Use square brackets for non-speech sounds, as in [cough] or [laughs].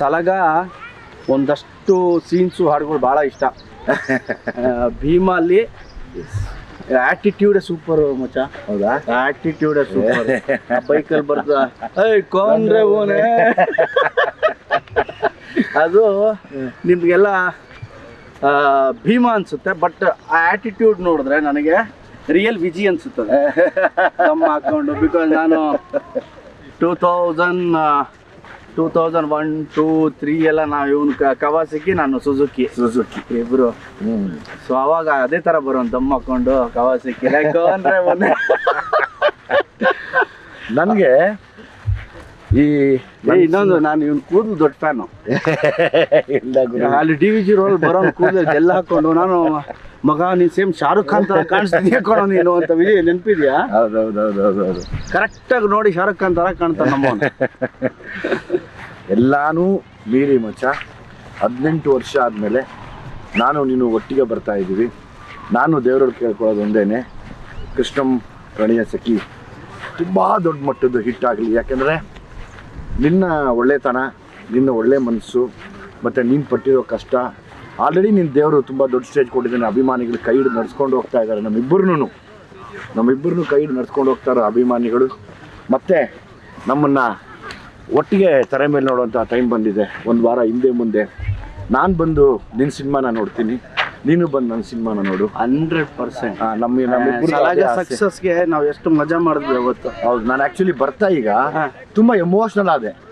ಸಲಗ ಒಂದಷ್ಟು ಸೀನ್ಸು ಹಾಡುಗಳು ಭಾಳ ಇಷ್ಟ. ಭೀಮಲ್ಲಿ ಆಟಿಟ್ಯೂಡ್ ಸೂಪರ್ ಮಚ್ಚ. ಹೌದಾ? Attitude super. [laughs] ಬೈಕಲ್ಲಿ ಬರ್ತದ ಏಯ್ ಕೊಂಡ್ರೆ ಓನೆ. ಅದು ನಿಮಗೆಲ್ಲ ಭೀಮ ಅನ್ಸುತ್ತೆ ಬಟ್ ಆ ಆಟಿಟ್ಯೂಡ್ ನೋಡಿದ್ರೆ ನನಗೆ ರಿಯಲ್ ವಿಜಿ ಅನ್ಸುತ್ತದೆ. [laughs] ನಮ್ಮ ಹಾಕೊಂಡು ಬಿಕಾಸ್ ನಾನು two thousand two thousand one two three ಎಲ್ಲ ನಾವು ಇವನು ಕವಾಸಿಕಿ ನಾನು ಸುಜುಕಿ ಸುಜುಕಿ ಇಬ್ರು ಸೊ ಅವಾಗ ಅದೇ ತರ ಬರೋನ್ ದಮ್ ಹಾಕೊಂಡು ಕವಾಸಿಕಿ. ಅಂದ್ರೆ ಮೊನ್ನೆ. ನನಗೆ ಈ ಇನ್ನೊಂದು ನಾನು ಇವ್ನ ಕೂದಲು ದೊಡ್ಡ ಫ್ಯಾನು. ಅಲ್ಲಿ ಡಿ ವಿ ಜಿ ರೋಲ್ ಬರೋ ಕೂದಲು ಎಲ್ಲ ಹಾಕೊಂಡು ನಾನು ಮಗ ನೀನ್ ಸೇಮ್ ಶಾರುಖ್ ಖಾನ್ ತರ ಕಾಣಿಸ್ತೀನಿ ಕಣೋ ನೀನು ಅಂತ ವಿಜಯ್ ನೆನಪಿದ್ಯಾ? ಕರೆಕ್ಟ್ ಆಗಿ ನೋಡಿ ಶಾರುಖ್ ಖಾನ್ ತರ ಕಾಣ್ತಾನೆ ನಮ್ಮವನು. ಎಲ್ಲಾನು ಮೀರಿ ಮಚ್ಚ. ಹದಿನೆಂಟು ವರ್ಷ ಆದಮೇಲೆ ನಾನು ನೀನು ಒಟ್ಟಿಗೆ ಬರ್ತಾ ಇದ್ದೀವಿ. ನಾನು ದೇವರಲ್ಲಿ ಕೇಳ್ಕೊಳ್ಳೋದು ಒಂದೇನೆ. ಕೃಷ್ಣಂ ಪ್ರಣಯ ಸಖಿ. ತುಂಬ ದೊಡ್ಡ ಮಟ್ಟದ್ದು ಹಿಟ್ ಆಗಲಿ. ಯಾಕೆಂದರೆ ನಿನ್ನ ಒಳ್ಳೆತನ, ನಿನ್ನ ಒಳ್ಳೆ ಮನಸ್ಸು, ಮತ್ತು ನೀನು ಪಟ್ಟಿರೋ ಕಷ್ಟ ಆಲ್ರೆಡಿ ನಿನ್ನ ದೇವರು ತುಂಬ ದೊಡ್ಡ ಸ್ಟೇಜ್ ಕೊಟ್ಟಿದ್ದಾನೆ. ಅಭಿಮಾನಿಗಳು ಕೈ ಹಿಡಿದು ನಡ್ಸ್ಕೊಂಡು ಹೋಗ್ತಾ ಇದ್ದಾರೆ. ನಮ್ಮಿಬ್ಬರನ್ನೂ. ನಮ್ಮಿಬ್ಬರನ್ನೂ ಕೈ ಹಿಡಿದು ನಡ್ಸ್ಕೊಂಡು ಹೋಗ್ತಾರೆ ಅಭಿಮಾನಿಗಳು. ಮತ್ತು ನಮ್ಮನ್ನು ಒಟ್ಟಿಗೆ ತೆರೆ ಮೇಲೆ ನೋಡುವಂಥ ಟೈಮ್ ಬಂದಿದೆ. ಒಂದು ವಾರ ಹಿಂದೆ ಮುಂದೆ. ನಾನು ಬಂದು ನಿನ್ನ ಸಿನಿಮಾನ ನೋಡ್ತೀನಿ. ನೀನು ಬಂದು ನನ್ನ ಸಿನಿಮಾನ ನೋಡು. Hundred percent. ನಮಗೆ ನಮ್ಮ ಸಲಾಗ ಸಕ್ಸಸ್ಗೆ ನಾವು ಎಷ್ಟು ಮಜಾ ಮಾಡಿದ್ವಿ ಅವತ್ತು. ಹೌದು ನಾನು ಆ್ಯಕ್ಚುಲಿ ಬರ್ತಾ ಈಗ. ತುಂಬ ಎಮೋಷ್ನಲ್ ಆದೆ.